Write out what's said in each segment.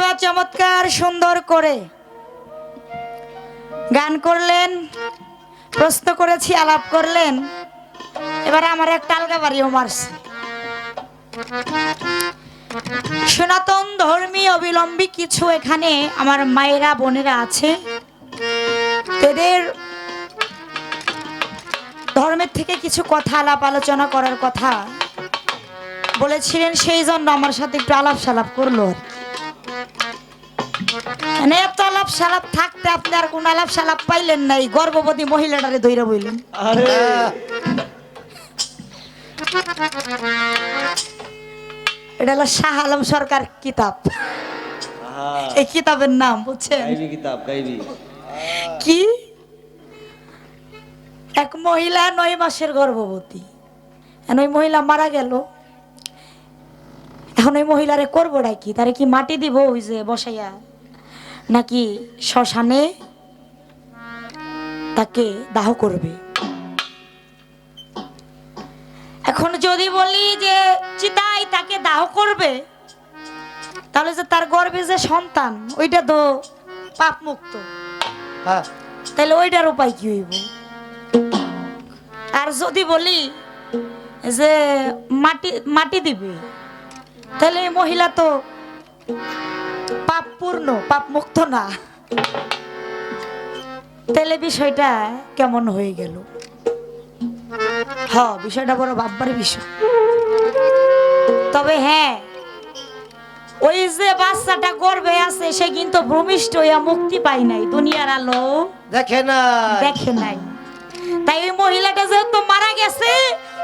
প্রতিভা চমৎকার সুন্দর করে গান করলেন, প্রশ্ন করেছি, আলাপ করলেন। এবার আমার একটা আলগা বাড়িও মারছে। সনাতন ধর্মী অবিলম্বী কিছু এখানে আমার মায়েরা, বোনেরা আছে। তাদের ধর্মের থেকে কিছু কথা, আলাপ আলোচনা করার কথা বলেছিলেন, সেই জন্য আমার সাথে একটু আলাপ সালাপ করল আর এত আলাপ সালাপ থাকতে আপনি আর কোন আলাপ সালাপ পাইলেন নাই গর্ভবতী মহিলাটারে দৈরা বইলেন। এটা হলো শাহ আলম সরকার কিতাব। এই কিতাবের নাম বুঝছেন? কি? এক মহিলা নয় মাসের গর্ভবতী। ওই মহিলা মারা গেল। এখন ওই মহিলারে করবোটা কি তারে কি মাটি দিব ওই যে বসাইয়া? নাকি শ্মশানে তাকে দাহ করবে? এখন যদি বলি যে চিতাই তাকে দাহ করবে তাহলে যে তার গর্ভে যে সন্তান ওইটা তো পাপ মুক্ত হ্যাঁ। তাহলে ওইটার উপায় কি হইব? আর যদি বলি যে মাটি মাটি দিবে তাহলে মহিলা তো পাপ পূর্ণ পাপ মুক্ত না। তাহলে বিষয়টা কেমন হয়ে গেল? হ বিষয়টা বড় ভাববার বিষয়। তবে হ্যাঁ ওই যে বাচ্চাটা গর্ভে আছে সে কিন্তু ভূমিষ্ঠ হইয়া মুক্তি পায় নাই। দুনিয়ার আলো দেখে না। দেখে নাই। তাই ওই মহিলাটা যেহেতু মারা গেছে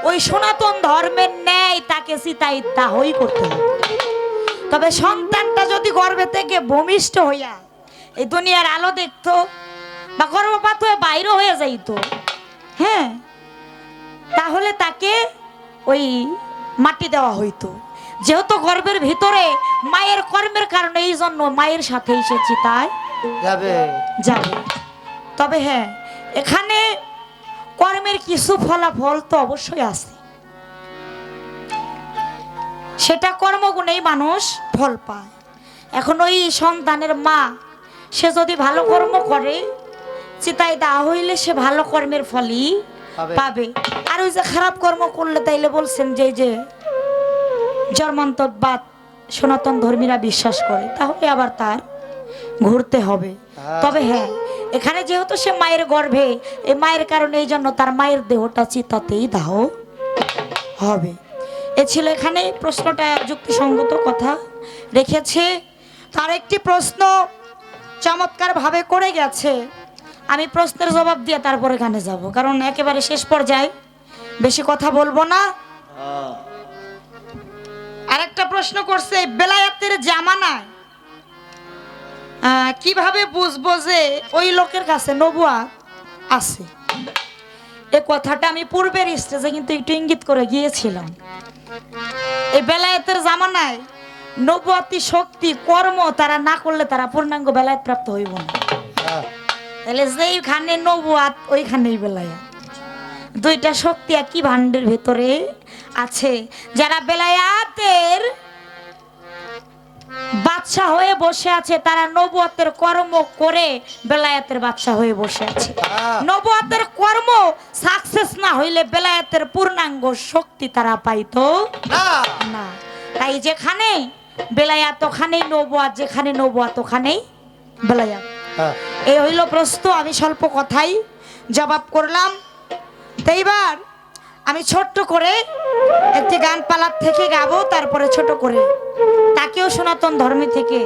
ওই সনাতন ধর্মের ন্যায় তাকে সিতাই দাহই করতে হবে। তবে সন্তানটা যদি গর্ভে থেকে ভূমিষ্ঠ হইয়া এই দুনিয়ার আলো দেখতো বা গর্ভপাত হয়ে বাইরে হয়ে যাইতো হ্যাঁ তাহলে তাকে ওই মাটি দেওয়া হইতো। যেহেতু গর্ভের ভিতরে মায়ের কর্মের কারণে এই জন্য মায়ের সাথে এসেছি তাই যাবে। যাবে। তবে হ্যাঁ এখানে কর্মের কিছু ফলাফল তো অবশ্যই আছে। সেটা কর্মগুণেই মানুষ ফল পায় এখন ওই সন্তানের মা সে যদি ভালো কর্ম করে চিতাই দেওয়া হইলে সে ভালো কর্মের ফলই পাবে। আর ওই যে খারাপ কর্ম করলে তাইলে বলছেন যে এই যে জন্মান্তরবাদ সনাতন ধর্মীরা বিশ্বাস করে তাহলে আবার তার ঘুরতে হবে হ্যাঁ। তবে হ্যাঁ এখানে যেহেতু সে মায়ের গর্ভে এই মায়ের কারণে এই জন্য তার মায়ের দেহটা চিতাতেই দাহ হবে এ ছিল এখানে প্রশ্নটা যুক্তিসঙ্গত কথা রেখেছে। তার একটি প্রশ্ন চমৎকার ভাবে করে গেছে। আমি প্রশ্নের জবাব দিয়ে তারপরে এখানে যাব, কারণ একেবারে শেষ পর্যায়ে বেশি কথা বলব না। আরেকটা প্রশ্ন করছে, বেলায়েতের জামানায় কীভাবে বুঝব যে ওই লোকের কাছে নবুয়া আছে? এ কথাটা আমি পূর্বের স্টেজে কিন্তু একটু ইঙ্গিত করে গিয়েছিলাম। এই বেলায়েতের জামানায় নবুয়াতি শক্তি, কর্ম তারা না করলে তারা পূর্ণাঙ্গ বেলায়েত প্রাপ্ত হইব না। তাহলে যেইখানে নবুয়াত, ওইখানেই বেলায়াত। দুইটা শক্তি একই ভাণ্ডের ভেতরে আছে। যারা বেলায়াতের বাচ্চা হয়ে বসে আছে তারা নবুয়াতের কর্ম করে বেলায়াতের বাচ্চা হয়ে বসে আছে। নবুয়াতের কর্ম সাকসেস না হইলে বেলায়াতের পূর্ণাঙ্গ শক্তি তারা পাইতো না। না। তাই যেখানে বেলায়াত ওখানেই নবুয়াত যেখানে নবুয়াত ওখানেই বেলায়াত। হ্যাঁ। এই হইল প্রশ্ন আমি স্বল্প কথাই জবাব করলাম। তাইবার এইবার আমি ছোট্ট করে একটি গান পালার থেকে গাবো, তারপরে ছোট করে তাকেও সনাতন ধর্মে থেকে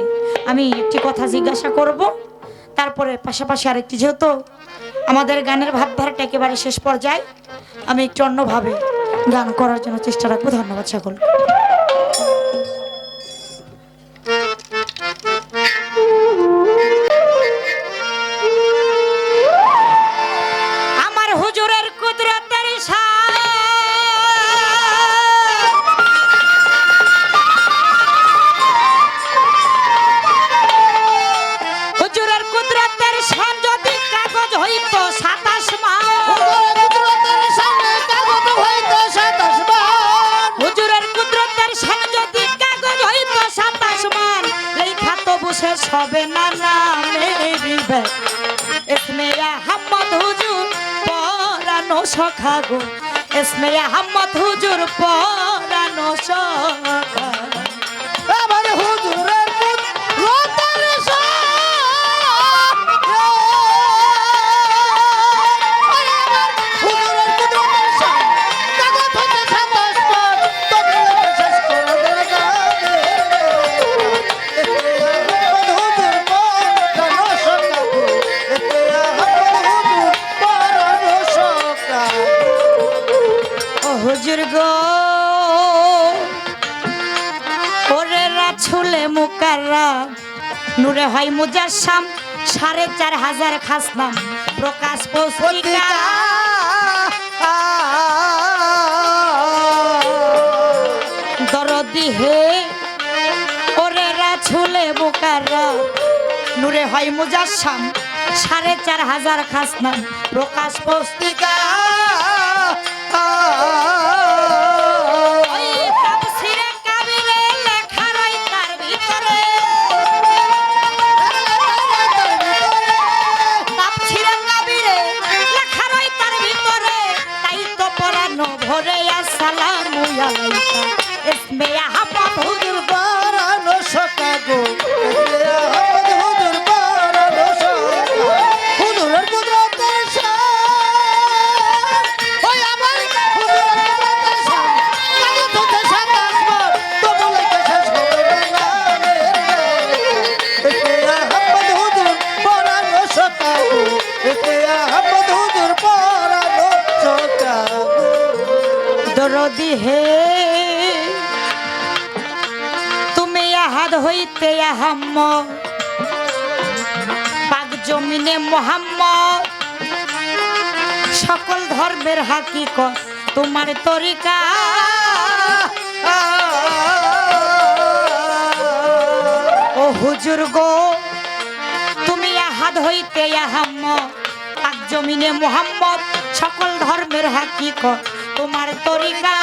আমি একটি কথা জিজ্ঞাসা করব। তারপরে পাশাপাশি আরেকটি, যেহেতু আমাদের গানের ভাবধারাটা একেবারে শেষ পর্যায়ে, আমি একটু অন্যভাবে গান করার জন্য চেষ্টা রাখব। ধন্যবাদ সকল শেষ হবে না না মেরি ব্যাগ হাম্মদ হুজুর পরানো সখা গো এসমে আহমদ হুজুর পরানো সখা হয় মুজাসসাম, সাড়ে চার হাজার খাসনাম। প্রকাশ পত্রিকা। দরদি হে, ওরে রাছুলে মুকাররা নূরে হয় মুজাসসাম, সাড়ে চার হাজার খাসনাম। প্রকাশ পত্রিকা। ভরে আসসালামু আলাইকা ইসমে দরদি হে। তুমি আহাদ হইতে আহাম্ম। পাক জমিনে মোহাম্মদ। সকল ধর্মের হাকিকত তোমার তরিকা। ও হুজুর গো, তুমি আহাদ হইতে আহাম্ম। পাক জমিনে মোহাম্মদ, সকল ধর্মের হাকিকত তোমার তরিকা।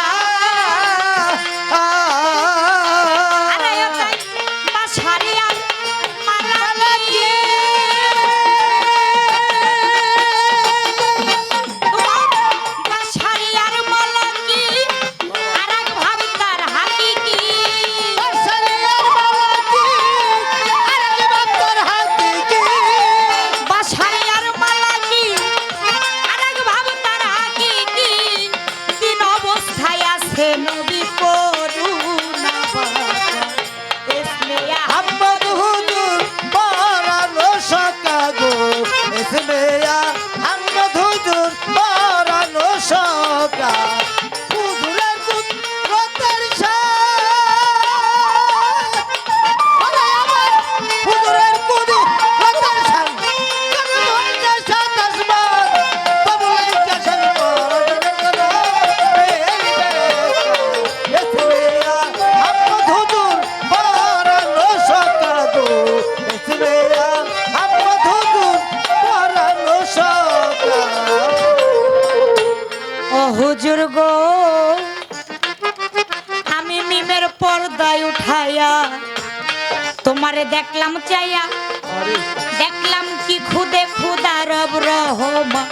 ও হুজুর গো। আমি মিমের পর্দায় উঠাইয়া তোমারে দেখলাম চাইয়া দেখলাম কি খুদে খুদা রব রহমা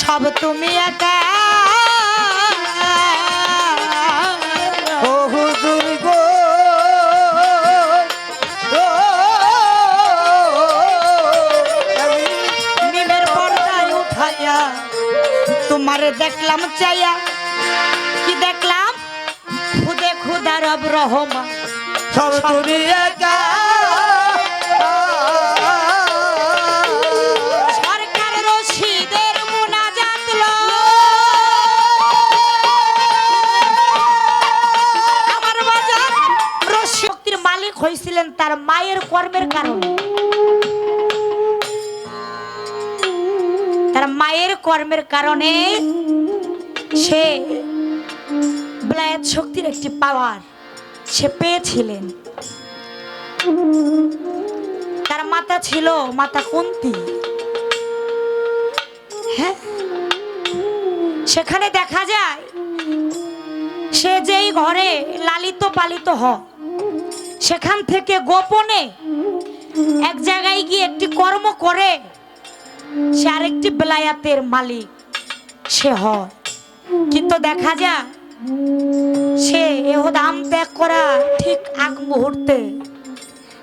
সব তুমি একা তোমারে দেখলাম চাইয়া। কি দেখলাম? খুদে খুদা রব রহমা সব তুমি একা। হয়েছিলেন তার মায়ের কর্মের কারণে। তার মায়ের কর্মের কারণে সে ব্লায়াত শক্তির একটি পাওয়ার সে পেয়েছিলেন। তার মাতা ছিল মাতা কুন্তি। হ্যাঁ? সেখানে দেখা যায়, সে যেই ঘরে লালিত পালিত হ, সেখান থেকে গোপনে এক জায়গায় গিয়ে একটি কর্ম করে। সে আরেকটি বেলায়াতের মালিক, সে হয়। কিন্তু দেখা যায় সে এহ দাম ত্যাগ করা ঠিক আগ মুহূর্তে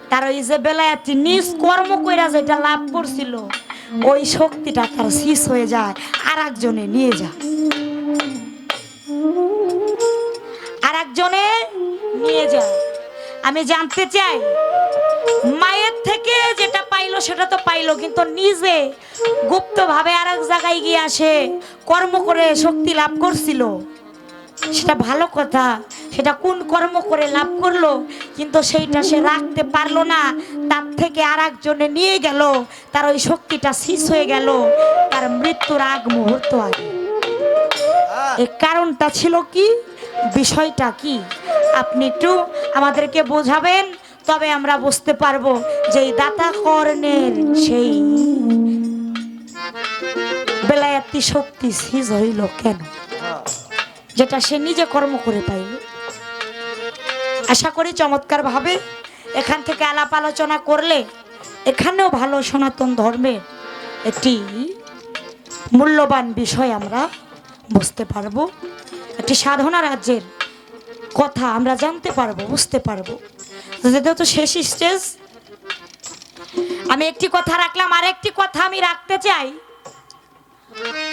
তার ওই যে বেলায়াতি নিজ কর্ম কইরা যেটা লাভ করছিল, ওই শক্তিটা তার শেষ হয়ে যায় আর একজনে নিয়ে যায়। আর একজনে নিয়ে যায়। আমি জানতে চাই, মায়ের থেকে যেটা সেটা তো পাইলো, কিন্তু নিজে গুপ্তভাবে আর এক জায়গায় গিয়ে আসে, কর্ম করে শক্তি লাভ করছিল। সেটা ভালো কথা, সেটা কোন কর্ম করে লাভ করল, কিন্তু সেইটা সে রাখতে পারল না। তার থেকে আর একজনে নিয়ে গেল, তার ওই শক্তিটা শেষ হয়ে গেল, তার মৃত্যুর আগ মুহূর্ত আগে। এর কারণটা ছিল কি? বিষয়টা কি? আপনি একটু আমাদেরকে বোঝাবেন? তবে আমরা বুঝতে পারব যে দাতা কর্ণের সেই বেলায়াতি শক্তি সিজ হইল কেন? যেটা সে নিজে কর্ম করে পাইল। আশা করি চমৎকার ভাবে এখান থেকে আলাপ আলোচনা করলে এখানেও ভালো সনাতন ধর্মের একটি মূল্যবান বিষয় আমরা বুঝতে পারব। একটি সাধনা রাজ্যের কথা আমরা জানতে পারব, বুঝতে পারব। যেটা তো শেষ স্টেজ, আমি একটি কথা রাখলাম আর একটি কথা আমি রাখতে চাই।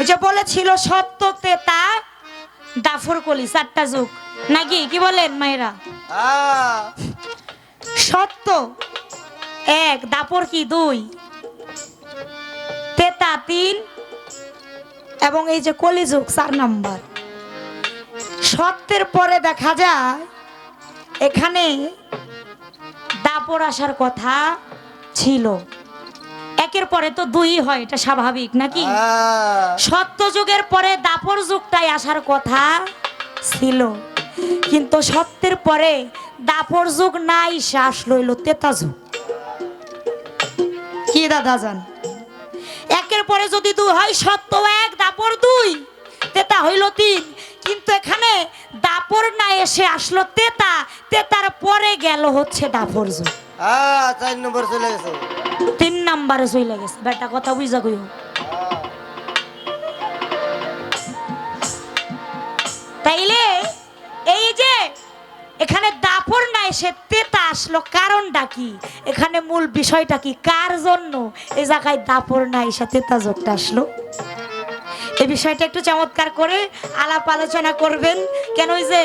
যে বলেছিল সত্যতে তা দাফর কলি, চারটা যুগ। নাকি? কি বলেন মায়েরা? সত্য। এক দাপর কি? দুই, তেতা তিন, এবং এই যে কলিযুগ, চার নাম্বার। সত্যের পরে দেখা যায়, এখানে দাপর আসার কথা ছিল। একের পরে তো দুই হয় এটা স্বাভাবিক নাকি? সত্য যুগের পরে দাপর যুগটাই আসার কথা ছিল। কিন্তু সত্যের পরে দাপর যুগ নাই শ্বাস লইল তেতা যুগ। কি দাদা যান একের পরে যদি দুই হয় সত্য এক দাপর দুই তেতা হইল তিন। কিন্তু এখানে দাপর না এসে আসলো তেতা তেতার পরে গেল হচ্ছে দাপর যুগ হ্যাঁ চার নম্বর চলে গেছে। তিন নাম্বারে চলে গেছে। বেটা কথা বুঝা কইও। তাইলে এই যে এখানে দাপর না এসে তেতা আসলো কারণটা কি? এখানে মূল বিষয়টা কি? কার জন্য? এই জায়গায় দাপর না এসে তেতা যোগটা আসলো? এই বিষয়টা একটু চমৎকার করে আলাপ আলোচনা করবেন। কেন ওই যে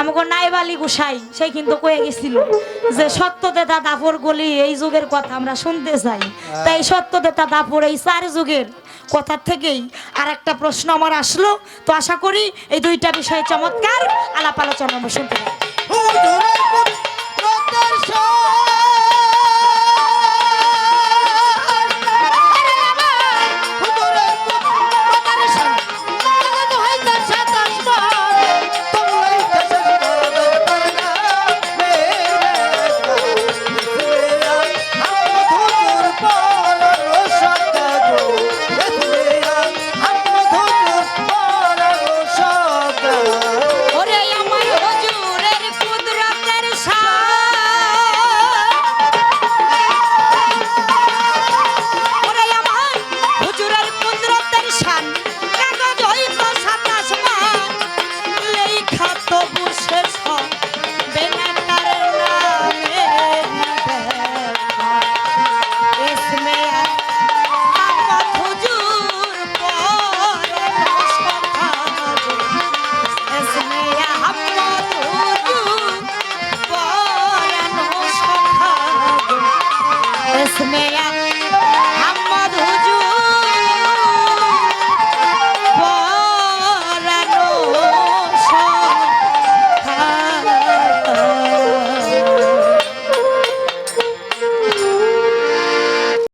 আমাকে নাইবালি গোসাই সেই কিন্তু কয়ে গেছিল যে, সত্যদেতা দাপর গলি এই যুগের কথা আমরা শুনতে চাই। তাই সত্যদেতা দাপর এই চার যুগের কথার থেকেই আর একটা প্রশ্ন আমার আসলো। তো আশা করি এই দুইটা বিষয়ে চমৎকার আলাপ আলোচনা আমরা শুনতে পুত্র